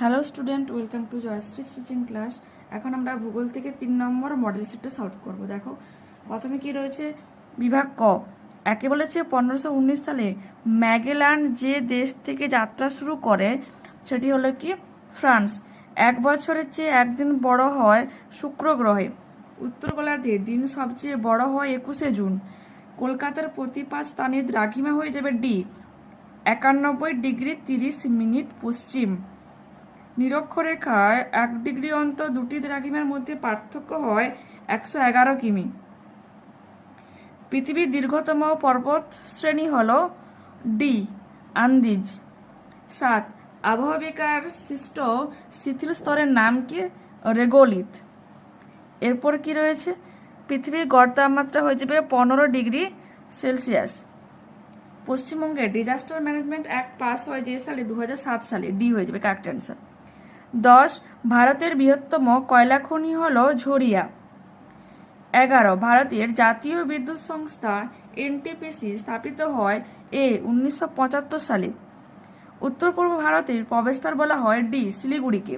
Hello student welcome to Jayashree teaching class এখন আমরা ভূগোল থেকে তিন নম্বর মডেল সেটটা সলভ করব। দেখো, প্রথমে কি রয়েছে? বিভাগ ক। একে বলেছে পনেরোশো উনিশ সালে ম্যাগেলান যে দেশ থেকে যাত্রা শুরু করে, সেটি হলো কি? ফ্রান্স। এক বছরের চেয়ে একদিন বড় হয় শুক্র গ্রহে। উত্তর গোলার্ধে দিন সবচেয়ে বড় হয় একুশে জুন। কলকাতার প্রতি পাঁচ স্থানীয় দ্রাঘিমা হয়ে যাবে ডি। একানব্বই ডিগ্রি তিরিশ মিনিট পশ্চিম। নিরক্ষরেখায় এক ডিগ্রি অন্তর দুটি দ্রাঘিমার মধ্যে পার্থক্য হয় একশো এগারো কিমি। পৃথিবীর দীর্ঘতম পর্বত শ্রেণি হল ডি আন্দিজ। সাত, আবহাওয়াবিকার সৃষ্ট শিথিল স্তরের নাম কি? রেগোলিত এরপর কি রয়েছে? পৃথিবীর গড় তাপমাত্রা হয়ে যাবে পনেরো ডিগ্রি সেলসিয়াস। পশ্চিমবঙ্গে ডিজাস্টার ম্যানেজমেন্ট অ্যাক্ট পাস হয় যে সালে দু হাজার সাত সালে। ডি হয়ে যাবে কারেক্ট অ্যান্সার দশ, ভারতের বৃহত্তম কয়লা খনি হল ঝরিয়া। এগারো, ভারতের জাতীয় বিদ্যুৎ সংস্থা এনটিপিসি স্থাপিত হয় এ উনিশশো পঁচাত্তর সালে। উত্তর পূর্ব ভারতের প্রবেশদ্বার বলা হয় ডি, শিলিগুড়িকে।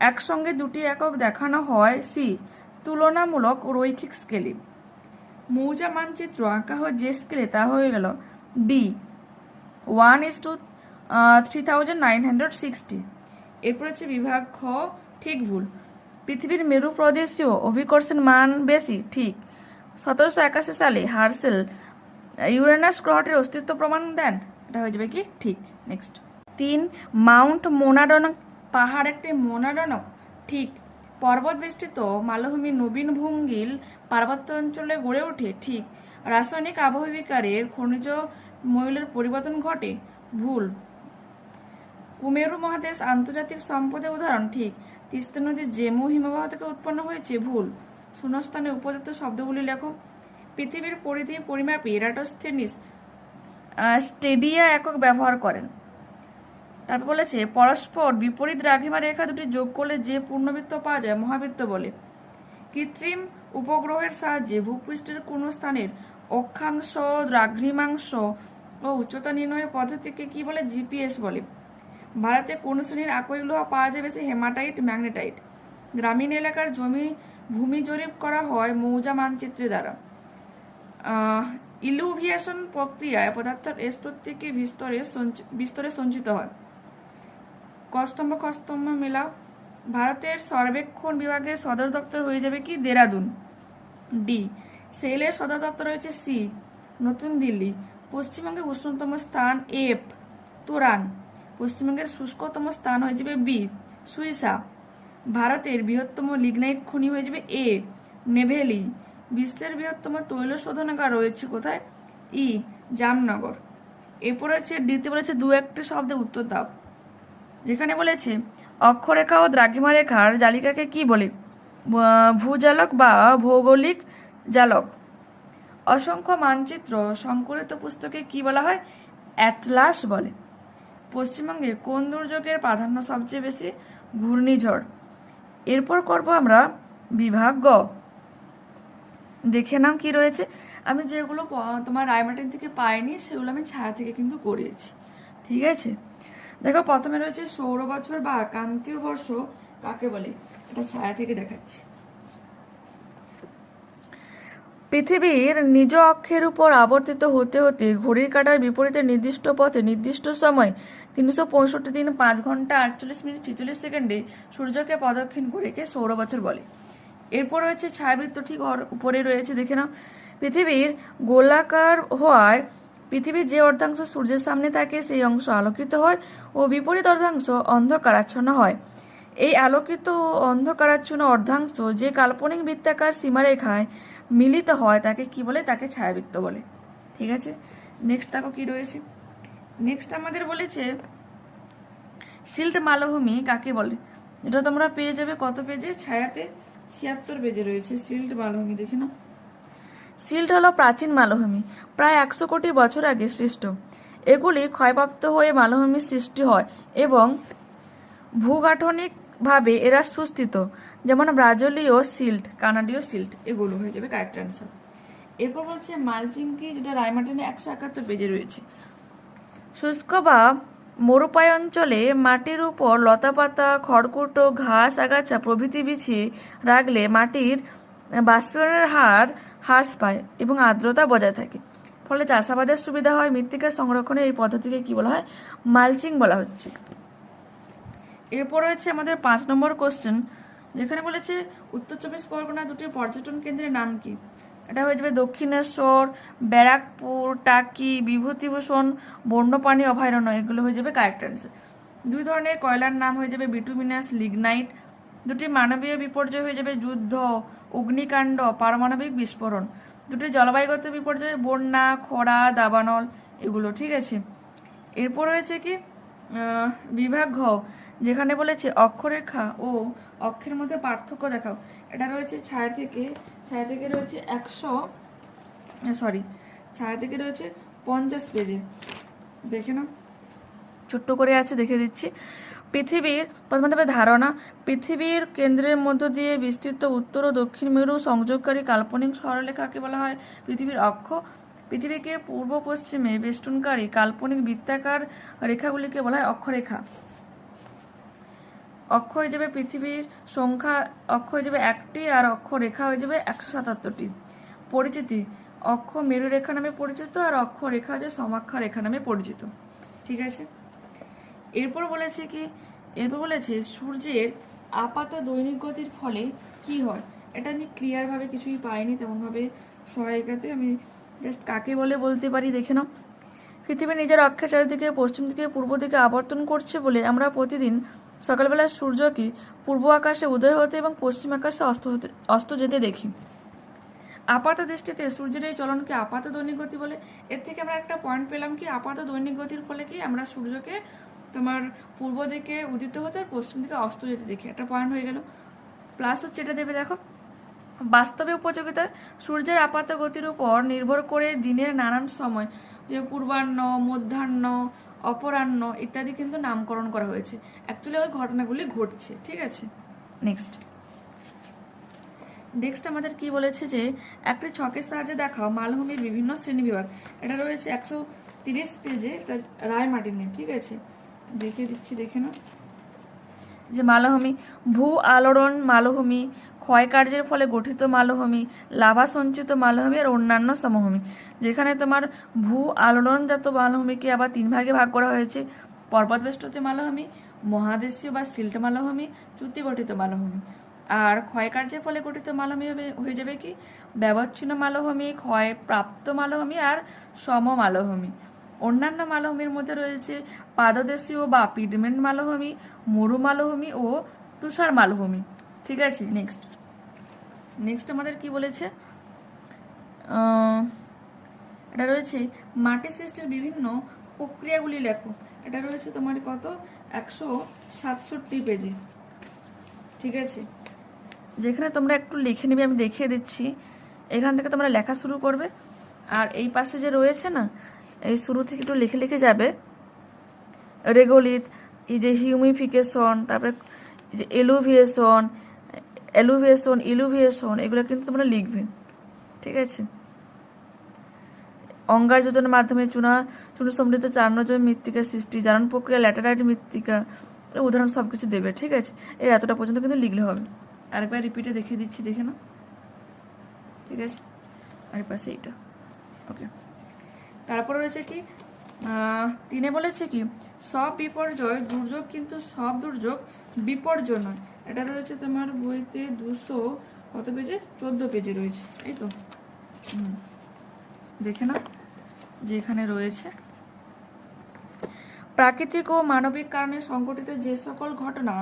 একসঙ্গে দুটি একক দেখানো হয় সি, তুলনামূলক রৈখিক স্কেলে। মৌজা মানচিত্র আঁকা হয় যে স্কেলে তা হয়ে গেল। D, one is to three thousand nine hundred sixty. এরপর হচ্ছে বিভাগ খ, ঠিক ভুল। পৃথিবীর মেরু প্রদেশীয় অভিকর্ষের মান বেশি, ঠিক। সতেরোশো একাশি সালে হার্সেল ইউরেনাস গ্রহটির অস্তিত্ব প্রমাণ দেন। এটা হয়ে যাবে কি? ঠিক নেক্সট তিন, মাউন্ট মোনাডনক পাহাড় একটি মোনাডনক ঠিক। পর্বত বেষ্টিত মালভূমি নবীন ভঙ্গিল পার্বত্য অঞ্চলে গড়ে ওঠে, ঠিক। রাসায়নিক আবহবিকারের খনিজ মৌলের পরিবর্তন ঘটে, ভুল। কুমেরু মহাদেশ আন্তর্জাতিক সম্পদের উদাহরণ, ঠিক। তিস্তা নদী জেমু হিমবাহ থেকে উৎপন্ন হয়েছে ভুল। শূন্যস্থানে উপযুক্ত শব্দগুলি লেখো। পৃথিবীর পরিধি পরিমাপে এরাটোস্থেনিস স্টেডিয়া একক ব্যবহার করেন। তারপর বলেছে, পরস্পর বিপরীত দ্রাঘিমা রেখা দুটি যোগ করলে যে পূর্ণবৃত্ত পাওয়া যায় মহাবৃত্ত বলে। কৃত্রিম উপগ্রহের সাহায্যে ভূপৃষ্ঠের কোনো স্থানের অক্ষাংশ, দ্রাঘিমাংশ ও উচ্চতা নির্ণয়ের পদ্ধতিকে কি বলে? জিপিএস বলে। ভারতে কোন শ্রেণির আকরিক লোহা পাওয়া যায় বেশি? Hematite, magnetite. গ্রামীণ এলাকার জমি ভূমি জরিপ করা হয় মৌজা মানচিত্রের দ্বারা। ইলুভিয়েশন প্রক্রিয়ায় পদার্থের স্তর থেকে বিস্তরে বিস্তরে সঞ্চিত হয়। কস্তম্ভ কস্তম্ভ মেলা ভারতের সর্বেক্ষণ বিভাগের সদর দপ্তর হয়ে যাবে কি? দেরাদুন। ডি সেলের সদর দপ্তর রয়েছে সি নতুন দিল্লি। পশ্চিমবঙ্গের উষ্ণতম স্থান এফ তোরাং পশ্চিমবঙ্গের শুষ্কতম স্থান হয়ে যাবে বি সুইসা ভারতের বৃহত্তম লিগনাইট খনি হয়ে যাবে এ, নেভেলি। বিশ্বের বৃহত্তম তৈল শোধনাগার রয়েছে কোথায়? ই, জামনগর। এরপর হচ্ছে ডিতে বলেছে দু একটি শব্দে উত্তর দাও। যেখানে বলেছে, অক্ষরেখা ও দ্রাঘিমা রেখার জালিকাকে কি বলে? ভূজালক বা ভৌগোলিক জালক। অসংখ্য মানচিত্র সংকলিত পুস্তকে কি বলা হয়? অ্যাটলাস বলে। পশ্চিমবঙ্গে কোন দুর্যোগের প্রাধান্য সবচেয়ে বেশি? ঘূর্ণিঝড়। এরপর করব আমরা বিভাগ গ। দেখে নাম কি রয়েছে। আমি যেগুলো তোমার রায়মার্টিন থেকে পাইনি, সেগুলো আমি ছায়া থেকে কিন্তু করিয়েছি। ঠিক আছে? দেখো, প্রথমে রয়েছে সৌর বছর বা কান্তীয় বর্ষ, কাকে বলে? এটা ছায়া থেকে দেখাচ্ছি। পৃথিবীর নিজ অক্ষের উপর আবর্তিত হতে হতে ঘড়ির কাঁটার বিপরীতে নির্দিষ্ট পথে নির্দিষ্ট সময় তিনশো পঁয়ষট্টি দিন পাঁচ ঘণ্টা আটচল্লিশ মিনিট ছেচল্লিশ সেকেন্ডে সূর্যকে প্রদক্ষিণ একে সৌর বছর বলে। এরপর রয়েছে ছায়াবৃত্ত, ঠিক উপরে রয়েছে, দেখে নাও। পৃথিবীর গোলাকার হওয়ায় পৃথিবীর যে অর্ধাংশ সূর্যের সামনে থাকে, সেই অংশ আলোকিত হয় ও বিপরীত অর্ধাংশ অন্ধকারাচ্ছন্ন হয়। এই আলোকিত ও অন্ধকারাচ্ছন্ন অর্ধাংশ যে কাল্পনিক বৃত্তাকার সীমারেখায় মিলিত হয় তাকে কি বলে? তাকে ছায়াবৃত্ত বলে। ঠিক আছে? নেক্সট দেখো কি রয়েছে। নেক্সট আমাদের বলেছে সিল্ট মালভূমি কাকে বলে? এটা তোমরা পেয়ে যাবে কত পেজে? ছায়াতে ছিয়াত্তর পেজে রয়েছে সিল্ট মালভূমি, দেখে নাও। সিল্ট হলো প্রাচীন মালভূমি, প্রায় একশো কোটি বছর আগে সৃষ্ট। এগুলি ক্ষয়প্রাপ্ত হয়ে মালভূমির সৃষ্টি হয় এবং ভূগাঠনিকভাবে এরা সুস্থিত। যেমন ব্রাজিলীয় সিল্ট, কানাডীয় সিল্ট, এগুলো হয়ে যাবে কারেক্ট অ্যান্সার এরপর বলছে মালচিং কি যেটা রায়মার্টিনে একশো একাত্তর পেজে রয়েছে। শুষ্ক বা মরুপায় অঞ্চলে মাটির উপর লতাপাতা, খড়কুটো, ঘাস, আগাছা প্রভৃতি বিছিয়ে রাখলে মাটির বাষ্পীকরণের হার হ্রাস পায় এবং আর্দ্রতা বজায় থাকে। ফলে চাষাবাদের সুবিধা হয় মৃত্তিকা সংরক্ষণের এই পদ্ধতিকে কি বলা হয়? মালচিং বলা হচ্ছে। এরপর রয়েছে আমাদের পাঁচ নম্বর কোশ্চেন যেখানে বলেছে উত্তর চব্বিশ পরগনা দুটি পর্যটন কেন্দ্রের নাম কি? এটা হয়ে যাবে দক্ষিণেশ্বর, ব্যারাকপুর, টাকি, বিভূতিভূষণ, বন্যপ্রাণী অভয়ারণ্য, এগুলো হয়ে যাবে কারেক্ট অ্যান্সার দুই ধরনের কয়লার নাম হয়ে যাবে বিটুমিনাস লিগনাইট দুটি মানবীয় বিপর্যয় হয়ে যাবে যুদ্ধ, অগ্নিকাণ্ড, পারমাণবিক বিস্ফোরণ। দুটি জলবায়ুগত বিপর্যয়, বন্যা, খরা, দাবানল, এগুলো, ঠিক আছে? এরপর রয়েছে কি? বিভাগ ঘ যেখানে বলেছে অক্ষরেখা ও অক্ষের মধ্যে পার্থক্য দেখাও। এটা রয়েছে ছায়া থেকে ছায়া থেকে রয়েছে একশো সরি ছায়া থেকে রয়েছে পঞ্চাশ পেজে দেখে নাও। ছোট্ট করে আছে, দেখে দিচ্ছি। পৃথিবীর, প্রথমে দেবে ধারণা, পৃথিবীর কেন্দ্রের মধ্য দিয়ে বিস্তৃত উত্তর ও দক্ষিণ মেরু সংযোগকারী কাল্পনিক সরলরেখাকে বলা হয়? পৃথিবীর অক্ষ। পৃথিবীকে পূর্ব পশ্চিমে বেষ্টনকারী কাল্পনিক বৃত্তাকার রেখাগুলিকে বলা হয় অক্ষরেখা। অক্ষ হয়ে যাবে পৃথিবীর সংখ্যা, অক্ষ হয়ে যাবে একটি আর অক্ষ রেখা হয়ে যাবে একশো সাতাত্তরটি। পরিচিতি, অক্ষ মেরু রেখা নামে পরিচিত আর অক্ষ রেখা হচ্ছে সমাক্ষা রেখা নামে পরিচিত। ঠিক আছে? এরপর বলেছে কি? এরপর বলেছে, সূর্যের আপাত দৈনিক গতির ফলে কি হয়? এটা আমি ক্লিয়ারভাবে কিছুই পাইনি, তেমনভাবে সহায়িকাতে আমি জাস্ট কাকে বলে বলতে পারি দেখে নাও। পৃথিবী নিজের অক্ষের চারিদিকে, পশ্চিম দিকে, পূর্ব দিকে আবর্তন করছে বলে আমরা প্রতিদিন সকালবেলা সূর্যকে পূর্ব আকাশে উদয় হতে এবং পশ্চিম আকাশে অস্ত হতে, অস্ত যেতে দেখি। আপাত দৃষ্টিতে সূর্যের এই চলনকে আপাত দৈনিক গতি বলে। এর থেকে আমরা একটা পয়েন্ট পেলাম কি, আপাত দৈনিক গতির ফলে কি আমরা সূর্যকে তোমার পূর্ব দিকে উদিত হতে আর পশ্চিম দিকে অস্ত যেতে দেখি। একটা পয়েন্ট হয়ে গেল। প্লাস হচ্ছে এটা দেবে দেখো। বাস্তবে উপযোগিতা, সূর্যের আপাত গতির উপর নির্ভর করে দিনের নানান সময়, যে পূর্বাহ্ন, মধ্যাহ্ন অপরাহ্ন ইত্যাদি কিন্তু নামকরণ করা হয়েছে। অ্যাকচুয়ালি ওই ঘটনাগুলি ঘটছে, ঠিক আছে? নেক্সট নেক্সট আমাদের কি বলেছে যে, একটি ছকের সাহায্যে দেখাও মালভূমির বিভিন্ন শ্রেণি বিভাগ এটা রয়েছে একশো তিরিশ পেজে এটা রায় মার্টিনের ঠিক আছে? দেখে দিচ্ছি, দেখে নাও। যে মালভূমি, ভূ আলোড়ন মালভূমি ক্ষয়কার্যের ফলে গঠিত মালভূমি লাভা সঞ্চিত মালভূমি আর অন্যান্য সমভূমি। যেখানে তোমার ভূ আলোড়নজাত মালভূমিকে আবার তিন ভাগে ভাগ করা হয়েছে। পর্বতবেষ্টতে মালভূমি, মহাদেশীয় বা সিল্ট মালভূমি চ্যুতি গঠিত মালভূমি। আর ক্ষয়কার্যের ফলে গঠিত মালভূমি হয়ে যাবে কি? ব্যবচ্ছিন্ন মালভূমি ক্ষয় প্রাপ্ত মালভূমি আর সম মালভূমি। অন্যান্য মালভূমির মধ্যে রয়েছে পাদদেশীয় বা পিডমেন্ট মালভূমি, মরু মালভূমি ও তুষার মালভূমি। ঠিক আছে নেক্সট নেক্সট আমাদের কি বলেছে? এটা রয়েছে, মাটি সৃষ্টির বিভিন্ন প্রক্রিয়াগুলি লেখো। এটা রয়েছে তোমার কত? একশো সাতষট্টি পেজে ঠিক আছে? যেখানে তোমরা একটু লিখে নিবে, আমি দেখিয়ে দিচ্ছি। এখান থেকে তোমরা লেখা শুরু করবে। আর এই পাশে যে রয়েছে না, এই শুরু থেকে একটু লিখে লিখে যাবে। রেগোলিত এই যে হিউমিফিকেশন তারপরে যে এলুভিয়েশন এলুভিয়েশন ইলুভিয়েশন এগুলো কিন্তু তোমরা লিখবে। ঠিক আছে? অঙ্গার যোজনের মাধ্যমে চুনা চুনো সমৃদ্ধ চার্নজয় মৃত্তিকা সৃষ্টি জারণ প্রক্রিয়া, ল্যাটেরাইট মৃত্তিকা উদাহরণ সব কিছু দেবে, ঠিক আছে? এই এতটা পর্যন্ত কিন্তু লিখলে হবে। আরেকবার রিপিটে দেখিয়ে দিচ্ছি, দেখে না ঠিক আছে? আর পাশে এইটা। ওকে তারপর রয়েছে কি? তিনে বলেছে কি, সব বিপর্যয় দুর্যোগ কিন্তু সব দুর্যোগ বিপর্যয় নয়। এটা রয়েছে তোমার বইতে দুশো কত পেজে? চোদ্দ পেজে রয়েছে, এই তো। দেখে না যে এখানে রয়েছে। প্রাকৃতিক ও মানবিক কারণে সংঘটিত যে সকল ঘটনা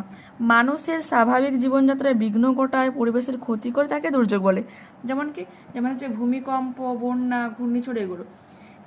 মানুষের স্বাভাবিক জীবনযাত্রায় বিঘ্ন ঘটায়, পরিবেশের ক্ষতি করে, তাকে দুর্যোগ বলে। যেমন কি, যেমন হচ্ছে ভূমিকম্প, বন্যা, ঘূর্ণিঝড়, এগুলো।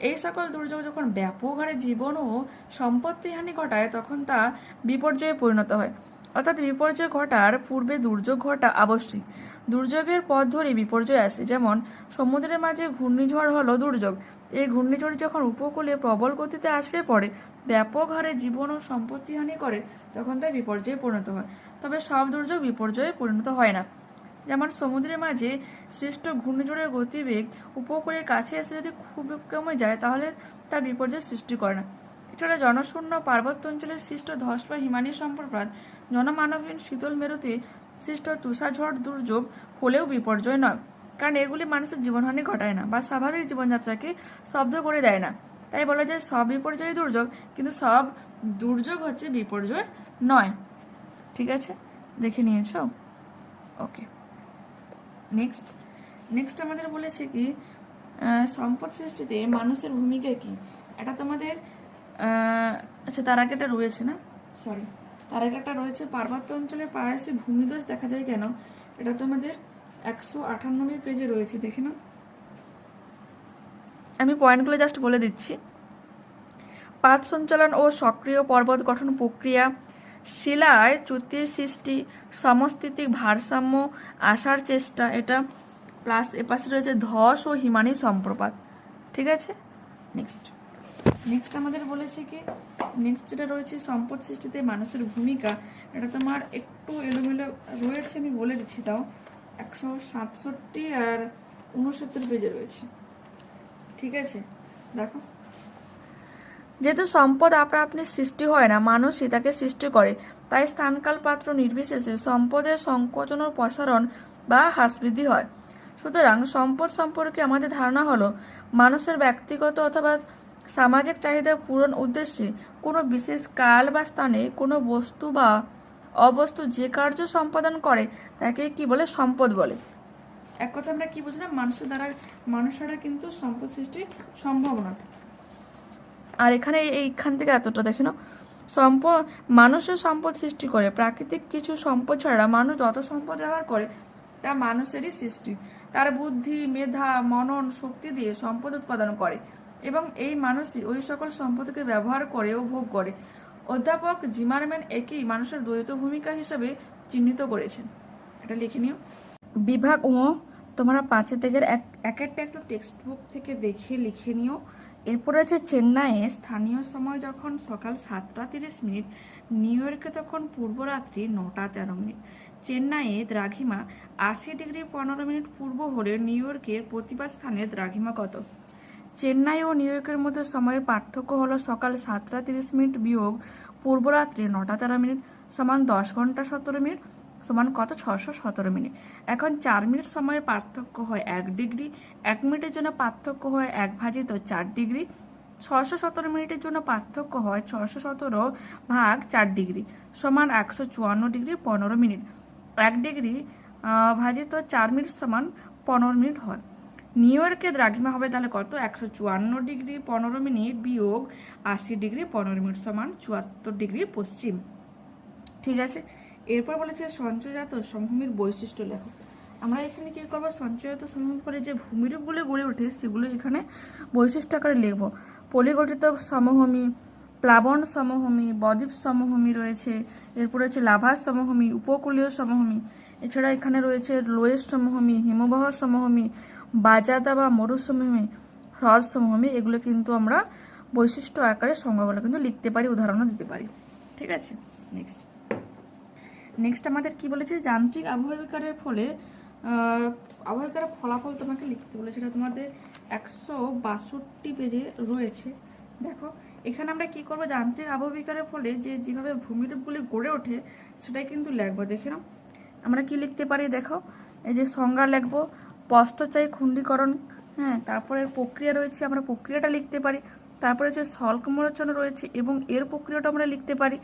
এই সকল দুর্যোগ যখন ব্যাপক হারে জীবন ও সম্পত্তি হানি ঘটায়, তখন তা বিপর্যয়ে পরিণত হয়। অর্থাৎ বিপর্যয় ঘটার পূর্বে দুর্যোগ ঘটা আবশ্যিক। দুর্যোগের পথ ধরে বিপর্যয় আসে। যেমন, সমুদ্রের মাঝে ঘূর্ণিঝড় হলো দুর্যোগ। এই ঘূর্ণিঝড় যখন উপকূলে প্রবল গতিতে আছড়ে পড়ে ব্যাপক হারে জীবন ও সম্পত্তি হানি করে, তখন তা বিপর্যয়ে পরিণত হয়। তবে সব দুর্যোগ বিপর্যয়ে পরিণত হয় না। যেমন সমুদ্রের মাঝে সৃষ্ট ঘূর্ণিঝড়ের গতিবেগ উপকূলের কাছে এসে যদি খুব কমে যায়, তাহলে তা বিপর্যয় সৃষ্টি করে না। এছাড়া জনশূন্য পার্বত্য অঞ্চলের সৃষ্ট ধস বা হিমানি সম্প্রপাত জনমানবহীন শীতল মেরুতে সৃষ্ট তুষাঝড় দুর্যোগ হলেও বিপর্যয় নয়, কারণ এগুলি মানুষের জীবনহানি ঘটায় না বা স্বাভাবিক জীবনযাত্রাকে স্তব্ধ করে দেয় না। তাই বলা যায় সব বিপর্যয় দুর্যোগ, কিন্তু সব দুর্যোগ হচ্ছে বিপর্যয় নয়। ঠিক আছে? দেখে নিয়েছ? ওকে। নেক্সট নেক্সট আমাদের বলেছে কি সম্পদ সৃষ্টিতে মানুষের ভূমিকা কি? এটা তোমাদের আচ্ছা তার আগে একটা রয়েছে না? সরি তার আগে একটা রয়েছে, পার্বত্য অঞ্চলের পায়াসে ভূমিদোষ দেখা যায় কেন? এটা তোমাদের একশো আটানব্বই পেজে রয়েছে, দেখে নাও। আমি পয়েন্টগুলো জাস্ট বলে দিচ্ছি। পাত সঞ্চালন ও সক্রিয় পর্বত গঠন প্রক্রিয়া শিলায় চ্যুতির সৃষ্টি, সমস্থিতিক ভারসাম্য আসার চেষ্টা, এটা প্লাস এপাশে রয়েছে ধস ও হিমানী সম্প্রপাত। ঠিক আছে? নেক্সট নেক্সট আমাদের বলেছে কি নেক্সট যেটা রয়েছে সম্পদ সৃষ্টিতে মানুষের ভূমিকা, এটা তোমার একটু এলোমেলো রয়েছে, আমি বলে দিচ্ছি তাও। একশো সাতষট্টি আর উনসত্তর পেজে রয়েছে। ঠিক আছে? দেখো। যেহেতু সম্পদ আপনা আপনি সৃষ্টি হয় না মানুষই তাকে সৃষ্টি করে। তাই স্থানকাল পাত্র নির্বিশেষে সম্পদের সংকোচন ও প্রসারণ বা হ্রাস বৃদ্ধি হয়। সুতরাং সম্পদ সম্পর্কে আমাদের ধারণা হলো, মানুষের ব্যক্তিগত অথবা সামাজিক চাহিদা পূরণ উদ্দেশ্যে কোনো বিশেষ কাল বা স্থানে কোনো বস্তু বা অবস্তু যে কার্য সম্পাদন করে, তাকে কি বলে সম্পদ বলে। এক কথা আমরা কি বুঝলাম? মানুষের দ্বারা, মানুষেরা কিন্তু সম্পদ সৃষ্টি সম্ভব না আর এখানে এইখান থেকে এতটা দেখে নাও। সম্পদ, মানুষের সম্পদ সৃষ্টি করে। প্রাকৃতিক কিছু সম্পদ ছাড়া মানুষ যত সম্পদ ব্যবহার করে, তা মানুষেরই সৃষ্টি। তার বুদ্ধি, মেধা, মনন, শক্তি দিয়ে সম্পদ উৎপাদন করে এবং এই মানুষই ওই সকল সম্পদকে ব্যবহার করে ও ভোগ করে। অধ্যাপক জিমারম্যান একেই মানুষের দ্বৈত ভূমিকা হিসেবে চিহ্নিত করেছেন। এটা লিখে নিও। বিভাগ ও, তোমরা পাঁচে থেকে এক এক একটা একটু টেক্সট বুক থেকে দেখে লিখে নিও। এরপর আছে চেন্নাইয়ে স্থানীয় সময় যখন সকাল সাতটা তিরিশ মিনিট, নিউ ইয়র্কে তখন পূর্বরাত্রি নটা তেরো মিনিট। চেন্নাইয়ে দ্রাঘিমা আশি ডিগ্রি পনেরো মিনিট পূর্ব হলে নিউ ইয়র্কের প্রতিবাদ স্থানে দ্রাঘিমা কত চেন্নাই ও নিউ ইয়র্কের মধ্যে সময়ের পার্থক্য হলো সকাল সাতটা তিরিশ মিনিট বিয়োগ পূর্বরাত্রি নটা তেরো মিনিট সমান দশ ঘণ্টা সতেরো মিনিট সমান কত? ছশো সতেরো মিনিট। এখন চার মিনিট সময়ের পার্থক্য হয় এক ডিগ্রি। এক মিনিটের জন্য পার্থক্য হয় এক ভাজিত চার ডিগ্রি। ছশো সতেরো মিনিটের জন্য পার্থক্য হয় ছশো সতেরো ভাগ চার ডিগ্রি সমান একশো চুয়ান্ন ডিগ্রি পনেরো মিনিট। এক ডিগ্রি ভাজিত চার মিনিট সমান পনেরো মিনিট হয়। নিউ ইয়র্কে দ্রাঘিমা হবে তাহলে কত? একশো চুয়ান্ন ডিগ্রি পনেরো মিনিট বিয়োগ আশি ডিগ্রি পনেরো মিনিট সমান চুয়াত্তর ডিগ্রি পশ্চিম। ঠিক আছে? এরপর বলেছে সঞ্চয়জাত সমভূমির বৈশিষ্ট্য লেখো। আমরা এখানে কি করব? সঞ্চয়জাত সমভূমির পরে যে ভূমিরূপগুলো গড়ে ওঠে সেগুলো এখানে বৈশিষ্ট্য আকারে লিখব। পলিগঠিত সমভূমি, প্লাবন সমভূমি, বদ্বীপ সমভূমি রয়েছে, এরপর রয়েছে লাভাস সমভূমি, উপকূলীয় সমভূমি, এছাড়া এখানে রয়েছে লোয়েস্ট সমভূমি, হিমবাহ সমভূমি বাজাদা বা মরুসমভূমি, হ্রদ সমভূমি, এগুলো কিন্তু আমরা বৈশিষ্ট্য আকারে সংজ্ঞাগুলো কিন্তু লিখতে পারি, উদাহরণও দিতে পারি। ঠিক আছে? নেক্সট নেক্সট আমাদের কি বলেছে? যান্ত্রিক আবহাওয়াকারের ফলে আহ, আবহাওয়াকারের ফলাফল তোমাকে লিখতে বলেছে। এটা তোমাদের একশো বাষট্টি পেজে রয়েছে। দেখো এখানে আমরা কি করব? যান্ত্রিক আবহাওয়াকারের ফলে যে যেভাবে ভূমিরূপগুলি গড়ে ওঠে সেটাই কিন্তু লিখব। দেখে নাও। আমরা কি লিখতে পারি? দেখো এই যে সংজ্ঞা লিখব। পস্তচায়ী খুণ্ডীকরণ হ্যাঁ তারপরে প্রক্রিয়া রয়েছে আমরা প্রক্রিয়াটা লিখতে পারি। তারপরে যে সল্কমোচন রয়েছে এবং এর প্রক্রিয়াটা আমরা লিখতে পারি।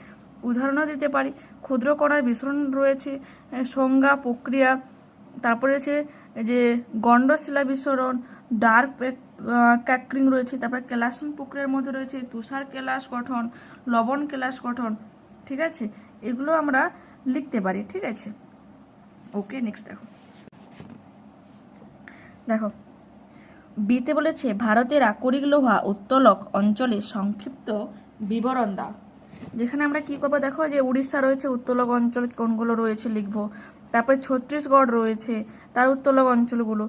উদাহরণও দিতে পারি। ক্ষুদ্র কণার বিস্ফোরণ রয়েছে সংজ্ঞা, প্রক্রিয়া, তারপরে হচ্ছে যে গন্ডশিলা বিস্ফোরণ ডার্ক ক্যাক্রিং রয়েছে, তারপরে কেলাসন প্রক্রিয়ার মধ্যে রয়েছে তুষার কেলাস গঠন, লবণ কেলাস গঠন, ঠিক আছে? এগুলো আমরা লিখতে পারি, ঠিক আছে? ওকে নেক্সট দেখো। দেখো, বিতে বলেছে, ভারতের আকরিক লোহা উত্তোলক অঞ্চলে সংক্ষিপ্ত বিবরণ দাও। যেখানে আমরা কি করব? দেখো যে উড়িষ্যা রয়েছে উত্তোলক অঞ্চল কোনগুলো রয়েছে লিখব। তারপরে ছত্তিশগড় রয়েছে, তার উত্তোলক অঞ্চলগুলো।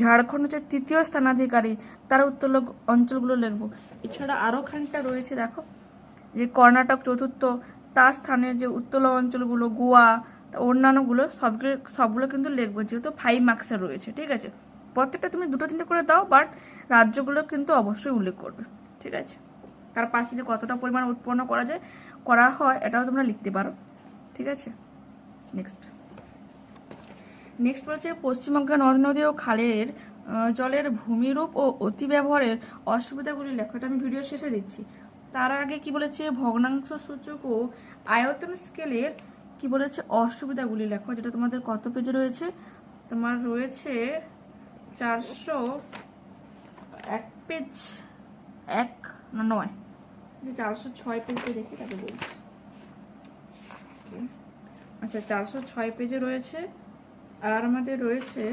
ঝাড়খণ্ড হচ্ছে তৃতীয় স্থানাধিকারী, তার উত্তোলক অঞ্চলগুলো লিখব। এছাড়া আরও খানিকটা রয়েছে, দেখো। যে কর্ণাটক চতুর্থ, তার স্থানে যে উত্তোলক অঞ্চলগুলো, গোয়া অন্যান্যগুলো, সবগুলো সবগুলো কিন্তু লিখব, যেহেতু ফাইভ মার্কসের রয়েছে, ঠিক আছে? প্রত্যেকটা তুমি দুটো তিনটে করে দাও বাট রাজ্যগুলো কিন্তু অবশ্যই উল্লেখ করবে, ঠিক আছে? তার যে কতটা পরিমাণ উৎপন্ন করা যায়, করা হয়, এটাও তোমরা লিখতে পারো। ঠিক আছে? নেক্সট নেক্সট বলছে, পশ্চিমবঙ্গের নদ, নদী ও খালের জলের ভূমিরূপ ও অতি ব্যবহারের অসুবিধাগুলি লেখা। এটা আমি ভিডিও শেষে দিচ্ছি। তার আগে কি বলেছে? ভগ্নাংশ সূচক ও আয়তন স্কেলের কি বলেছে? অসুবিধাগুলি লেখো, যেটা তোমাদের কত পেজে রয়েছে? তোমার রয়েছে চারশো এক পেজ এক নয়? যে চারশো ছয় পেজে দেখি তাকে বলছি. আচ্ছা চারশো ছয় পেজে রয়েছে আর আমাদের রয়েছে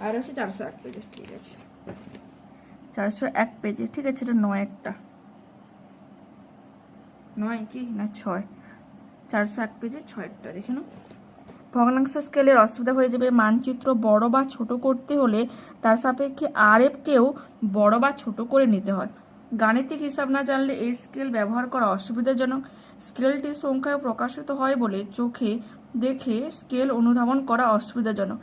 আর হচ্ছে চারশো এক পেজে ঠিক আছে। চারশো এক পেজে ঠিক আছে, এটা নয় একটা। নয় কি? না, ছয়। চারশো এক পেজে ছয় একটা, দেখে নাও। ভগ্নাংশ স্কেলের অসুবিধা হয়ে যাবে। মানচিত্র বড় বা ছোট করতে হলে তার সাপেক্ষে আর কেও বড় বা ছোট করে নিতে হয়। গাণিতিক হিসাব না জানলে এই স্কেল ব্যবহার করা অসুবিধাজনক। স্কেলটি সংখ্যায় প্রকাশিত হয় বলে চোখে দেখে স্কেল অনুধাবন করা অসুবিধাজনক।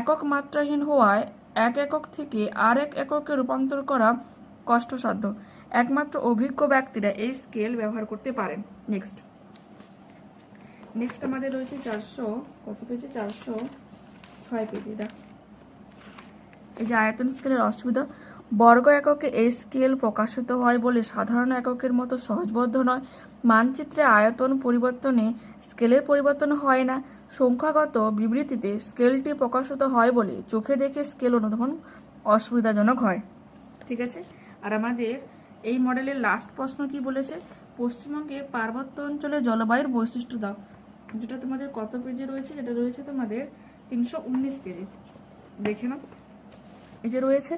একক মাত্রাহীন হওয়ায় এক একক থেকে আর এক এককে রূপান্তর করা কষ্টসাধ্য। একমাত্র অভিজ্ঞ ব্যক্তিরা এই স্কেল ব্যবহার করতে পারেন। নেক্সট। নেক্সট আমাদের রয়েছে চারশো, কত পেজে চারশো ছয় পেজে দেখ। এই যে আয়তন স্কেলের অসুবিধা। বর্গ এককে এই স্কেল প্রকাশিত হয় বলে সাধারণ এককের মতো সহজবদ্ধ নয়। মানচিত্রে আয়তন পরিবর্তনে স্কেলের পরিবর্তন হয় না। সংখ্যাগত বিবৃতিতে স্কেলটি প্রকাশিত হয় বলে চোখে দেখে স্কেল অনুধাবন অসুবিধাজনক হয়। ঠিক আছে? আর আমাদের এই মডেলের লাস্ট প্রশ্ন কি বলেছে? পশ্চিমবঙ্গে পার্বত্য অঞ্চলে জলবায়ুর বৈশিষ্ট্য দাও। যেটা তোমাদের কত পেজে রয়েছে? যেটা রয়েছে তোমাদের তিনশো উনিশ পেজে দেখে নাও। এই যে রয়েছে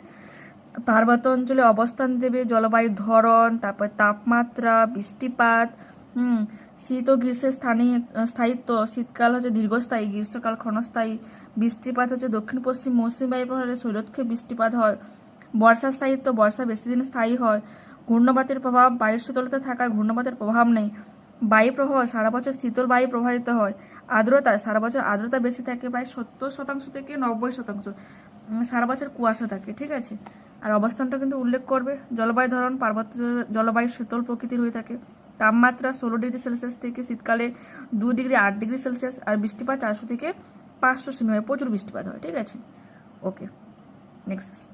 পার্বত্য অঞ্চলে অবস্থান দেবে জলবায়ুর ধরন, তারপর তাপমাত্রা, বৃষ্টিপাত, হুম, শীত ও গ্রীষ্মের স্থানীয় স্থায়িত্ব, শীতকাল হচ্ছে দীর্ঘস্থায়ী, গ্রীষ্মকাল ক্ষণস্থায়ী, বৃষ্টিপাত হচ্ছে দক্ষিণ পশ্চিম মৌসুমী বায়ু প্রভাবে শৈলক্ষে বৃষ্টিপাত হয় বর্ষার স্থায়িত্ব, বর্ষা বেশি দিন স্থায়ী হয় ঘূর্ণবাতের প্রভাব, বায়ুর শীতলতা থাকা ঘূর্ণবাতের প্রভাব নেই, বায়ু প্রবাহ সারা বছর শীতল বায়ু প্রবাহিত হয়, আর্দ্রতা, সারা বছর আর্দ্রতা বেশি থাকে প্রায় সত্তর শতাংশ থেকে নব্বই শতাংশ, সারা বছর কুয়াশা থাকে, ঠিক আছে? আর অবস্থানটা কিন্তু উল্লেখ করবে জলবায়ু ধরন, পার্বত্য জলবায়ু শীতল প্রকৃতির হয়ে থাকে। তাপমাত্রা ষোলো ডিগ্রি সেলসিয়াস থেকে শীতকালে দু ডিগ্রি আট ডিগ্রি সেলসিয়াস আর বৃষ্টিপাত চারশো থেকে পাঁচশো সিমি হয়। প্রচুর বৃষ্টিপাত হয়, ঠিক আছে? Okay next